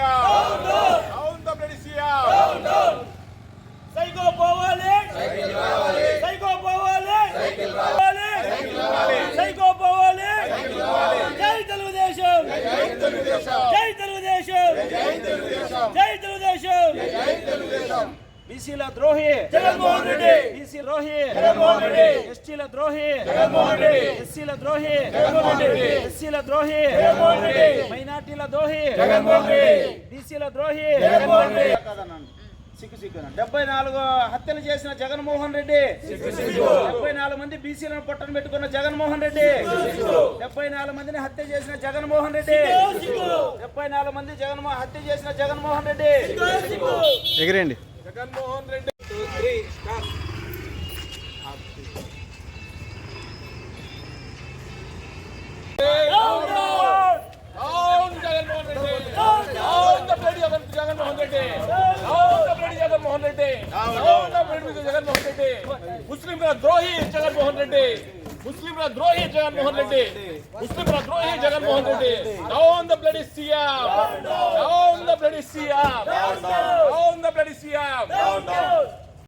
Chia down the bloody సియా down down psycho పోవాలి. Cycle రావాలి సైకో పోవాలి. సైకిల్ రావాలి సైకిల్ రావాలి సైకో పోవాలి. సైకిల్ రావాలి జై తెలుగుదేశం. జై తెలుగుదేశం. జై తెలుగుదేశం. జై తెలుగుదేశం. జై తెలుగుదేశం. బీసీల ద్రోహి జగన్మోహన్ రెడ్డి బీసీ ద్రోహి జగన్మోహన్ రెడ్డి ఎస్టీల ద్రోహి జగన్మోహన్ రెడ్డి ఎస్సీల ద్రోహి జగన్మోహన్ రెడ్డి ఎస్సీల ద్రోహి జగన్మోహన్ రెడ్డి మైనార్టీల ద్రోహి జగన్మోహన్ రెడ్డి బీసీల ద్రోహి జగన్మోహన్ రెడ్డి. సిగ్గు సిగ్గు డెబ్బై నాలుగు హత్యలు చేసిన జగన్మోహన్ రెడ్డి డెబ్బై నాలుగు మంది బీసీలను పొట్టను పెట్టుకున్న జగన్మోహన్ రెడ్డి డెబ్బై నాలుగు మందిని హత్య చేసిన జగన్మోహన్ రెడ్డి డెబ్బై నాలుగు మంది జగన్మోహన్ హత్య చేసిన Jaganmohan Reddy ఎగిరేయండి Jaganmohan Reddy. Down Jaganmohan Reddy. Down the bloody Jaganmohan Reddy. Down the bloody Jaganmohan Reddy. Down the bloody Jaganmohan Reddy. ముస్లింల ద్రోహి జగన్మోహన్ రెడ్డి. ముస్లింల ద్రోహి జగన్మోహన్ రెడ్డి. ముస్లింల ద్రోహి Jaganmohan Reddy. Down the bloody CM down the bloody CM no no down.